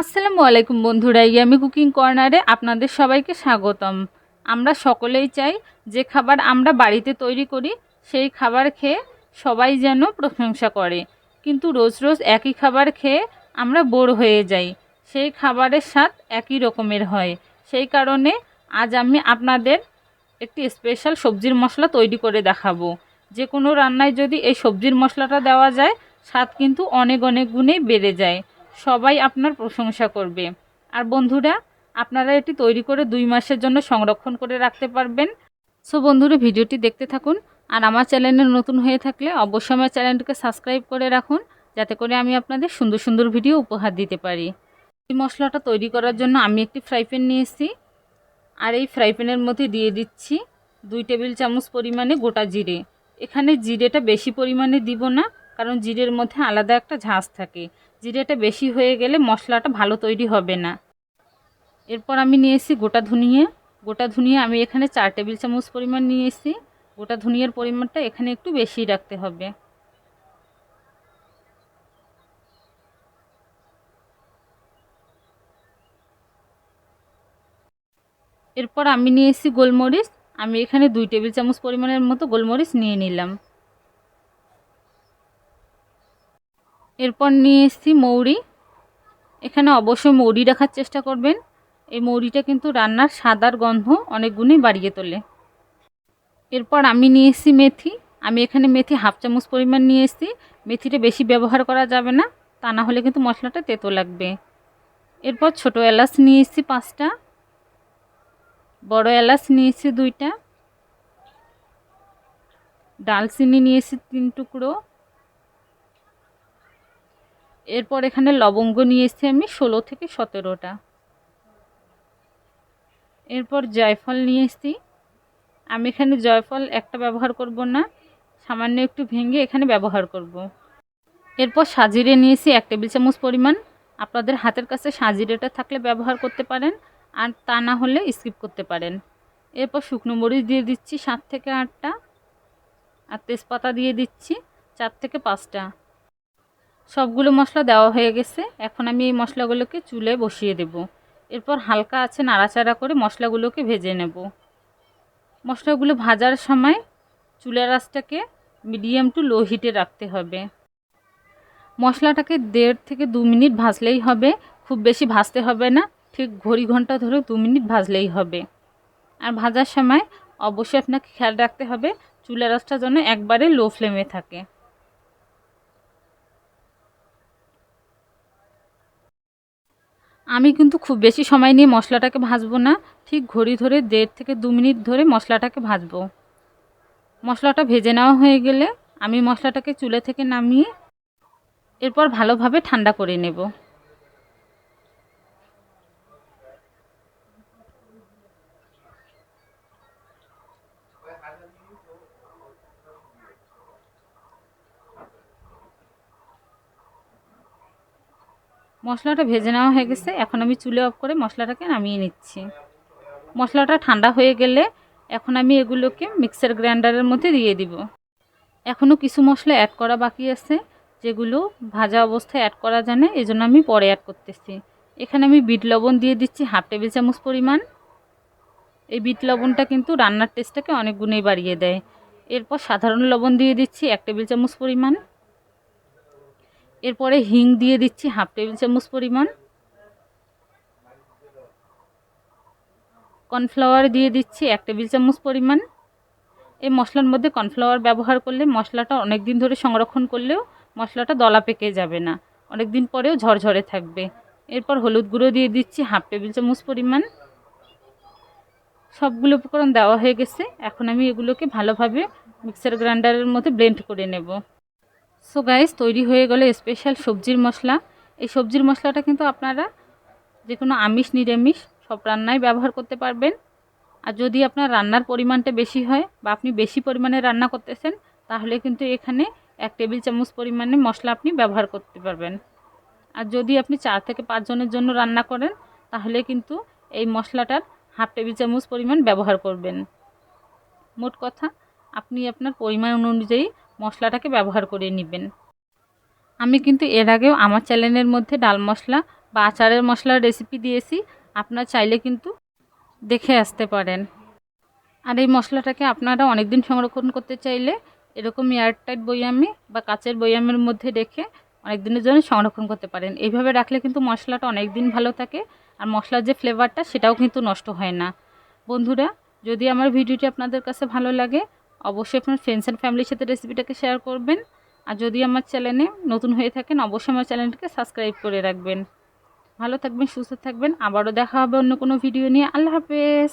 আসসালামু আলাইকুম বন্ধুরা, ইয়ামি কুকিং কর্নারে আপনাদের সবাইকে স্বাগতম। আমরা সকলেই চাই যে খাবার আমরা বাড়িতে তৈরি করি, সেই খাবার খেয়ে সবাই যেন প্রশংসা করে। কিন্তু রোজ রোজ একই খাবার খেয়ে আমরা বোর হয়ে যাই। সেই খাবারের স্বাদ একই রকমের হয়। সেই কারণে আজ আমি আপনাদের একটি স্পেশাল সবজির মশলা তৈরি করে দেখাবো। যে কোনো রান্নায় যদি এই সবজির মশলাটা দেওয়া যায়, স্বাদ কিন্তু অনেক অনেক গুণেই বেড়ে যায়। সবাই আপনার প্রশংসা করবে। আর বন্ধুরা, আপনারা এটি তৈরি করে দুই মাসের জন্য সংরক্ষণ করে রাখতে পারবেন। সো বন্ধুরা, ভিডিওটি দেখতে থাকুন। আর আমার চ্যানেলে নতুন হয়ে থাকলে অবশ্যই আমার চ্যানেলটিকে সাবস্ক্রাইব করে রাখুন, যাতে করে আমি আপনাদের সুন্দর সুন্দর ভিডিও উপহার দিতে পারি। এই মশলাটা তৈরি করার জন্য আমি একটি ফ্রাই প্যান নিয়ে এসেছি আর এই ফ্রাই প্যানের মধ্যে দিয়ে দিচ্ছি দুই টেবিল চামচ পরিমাণে গোটা জিরে। এখানে জিরেটা বেশি পরিমাণে দিব না, কারণ জিরের মধ্যে আলাদা একটা ঝাঁজ থাকে। জিরেটা বেশি হয়ে গেলে মশলাটা ভালো তৈরি হবে না। এরপর আমি নিয়ে এসেছি গোটা ধনিয়া। গোটা ধনিয়া আমি এখানে চার টেবিল চামচ পরিমাণ নিয়ে এসেছি গোটা ধনিয়ার পরিমাণটা এখানে একটু বেশি রাখতে হবে। এরপর আমি নিয়ে এসেছি গোলমরিচ। আমি এখানে দুই টেবিল চামচ পরিমাণের মতো গোলমরিচ নিয়ে নিলাম। এরপর নিয়ে এসেছি মৌরি। এখানে অবশ্যই মৌরি রাখার চেষ্টা করবেন। এই মৌরিটা কিন্তু রান্নার সাদার গন্ধ অনেক গুণই বাড়িয়ে তোলে। এরপর আমি নিয়ে এসেছি মেথি। আমি এখানে মেথি হাফ চামচ পরিমাণ নিয়ে এসেছি। মেথিটা বেশি ব্যবহার করা যাবে না, তা না হলে কিন্তু মশলাটা তেতো লাগবে। এরপর ছোটো এলাচ নিয়ে এসেছি পাঁচটা। বড় এলাচ নিয়ে এসেছি দুইটা। ডালচিনি নিয়ে এসেছি তিন টুকরো। এরপর এখানে লবঙ্গ নিয়ে এসেছি আমি ষোলো থেকে সতেরোটা। এরপর জয়ফল নিয়ে এসেছি। আমি এখানে জয়ফল একটা ব্যবহার করব না, সামান্য একটু ভেঙে এখানে ব্যবহার করব। এরপর সাজিরে নিয়েছি এক টেবিল চামচ পরিমাণ। আপনাদের হাতের কাছে সাজিরেটা থাকলে ব্যবহার করতে পারেন, আর তা না হলে স্কিপ করতে পারেন। এরপর শুকনো মরিচ দিয়ে দিচ্ছি সাত থেকে আটটা, আর তেজপাতা দিয়ে দিচ্ছি চার থেকে পাঁচটা। সবগুলো মশলা দেওয়া হয়ে গেছে। এখন আমি এই মশলাগুলোকে চুলে বসিয়ে দেব। এরপর হালকা আছে নাড়াচাড়া করে মশলাগুলোকে ভেজে নেব। মশলাগুলো ভাজার সময় চুলের আঁচটাকে মিডিয়াম টু লো হিটে রাখতে হবে। মশলাটাকে দেড় থেকে দু মিনিট ভাজলেই হবে। খুব বেশি ভাজতে হবে না। ঠিক ঘড়ি ঘণ্টা ধরে দু মিনিট ভাজলেই হবে। আর ভাজার সময় অবশ্যই আপনাকে খেয়াল রাখতে হবে, চুলের আঁচটা যেন একবারে লো ফ্লেমে থাকে। আমি কিন্তু খুব বেশি সময় নিয়ে মশলাটাকে ভাজবো না। ঠিক ঘড়ি ধরে দেড় থেকে দু মিনিট ধরে মশলাটাকে ভাজবো। মশলাটা ভেজে নেওয়া হয়ে গেলে আমি মশলাটাকে চুলে থেকে নামিয়ে এরপর ভালোভাবে ঠান্ডা করে নেব। মশলাটা ভেজে নেওয়া হয়ে গেছে। এখন আমি চুলে অফ করে মশলাটাকে নামিয়ে নিচ্ছি। মশলাটা ঠান্ডা হয়ে গেলে এখন আমি এগুলোকে মিক্সার গ্রাইন্ডারের মধ্যে দিয়ে দিব। এখনও কিছু মশলা অ্যাড করা বাকি আছে, যেগুলো ভাজা অবস্থায় অ্যাড করা জানে এই জন্য আমি পরে অ্যাড করতেছি। এখানে আমি বিট লবণ দিয়ে দিচ্ছি হাফ টেবিল চামচ পরিমাণ। এই বিট লবণটা কিন্তু রান্নার টেস্টটাকে অনেক গুণেই বাড়িয়ে দেয়। এরপর সাধারণ লবণ দিয়ে দিচ্ছি এক টেবিল চামচ পরিমাণ। এরপরে হিং দিয়ে দিচ্ছি হাফ টেবিল চামচ পরিমাণ। কর্নফ্লাওয়ার দিয়ে দিচ্ছি এক টেবিল চামচ পরিমাণ। এই মশলার মধ্যে কর্নফ্লাওয়ার ব্যবহার করলে মশলাটা অনেক দিন ধরে সংরক্ষণ করলেও মশলাটা দলা পেকে যাবে না। অনেক দিন পরেও ঝরঝরে থাকবে। এরপর হলুদ গুঁড়ো দিয়ে দিচ্ছি হাফ টেবিল চামচ পরিমাণ। সবগুলো উপকরণ দেওয়া হয়ে গেছে। এখন আমি এগুলোকে ভালোভাবে মিক্সার গ্রাইন্ডারের মধ্যে ব্লেন্ড করে নেব। সো গাইস তৈরি হয়ে গেলে স্পেশাল সবজির মশলা। এই সবজির মশলাটা কিন্তু আপনারা যে কোনো আমিষ, নিরামিষ সব রান্নায় ব্যবহার করতে পারবেন। আর যদি আপনার রান্নার পরিমাণটা বেশি হয় বা আপনি বেশি পরিমাণে রান্না করতেছেন, তাহলে কিন্তু এখানে এক টেবিল চামচ পরিমাণে মশলা আপনি ব্যবহার করতে পারবেন। আর যদি আপনি চার থেকে পাঁচজনের জন্য রান্না করেন, তাহলে কিন্তু এই মশলাটার হাফ টেবিল চামচ পরিমাণ ব্যবহার করবেন। মোট কথা, আপনি আপনার পরিমাণ অনুযায়ী মশলাটাকে ব্যবহার করে নেবেন। আমি কিন্তু এর আগেও আমার চ্যানেলের মধ্যে ডাল মশলা বা আচারের মশলার রেসিপি দিয়েছি। আপনারা চাইলে কিন্তু দেখে আসতে পারেন। আর এই মশলাটাকে আপনারা অনেক দিন সংরক্ষণ করতে চাইলে এরকম এয়ারটাইট বয়ামে বা কাচের বয়ামের মধ্যে রেখে অনেক দিনের জন্য সংরক্ষণ করতে পারেন। এইভাবে রাখলে কিন্তু মশলাটা অনেক দিন ভালো থাকে আর মশলার যে ফ্লেভারটা সেটাও কিন্তু নষ্ট হয় না। বন্ধুরা, যদি আমার ভিডিওটি আপনাদের কাছে ভালো লাগে অবশ্যই আপনার ফ্রেন্ডস অ্যান্ড ফ্যামিলির সাথে রেসিপিটাকে শেয়ার করবেন। আর যদি আমার চ্যানেলে নতুন হয়ে থাকেন, অবশ্যই আমার চ্যানেলটিকে সাবস্ক্রাইব করে রাখবেন। ভালো থাকবেন, সুস্থ থাকবেন। আবারও দেখা হবে অন্য কোনো ভিডিও নিয়ে। আল্লাহ হাফেজ।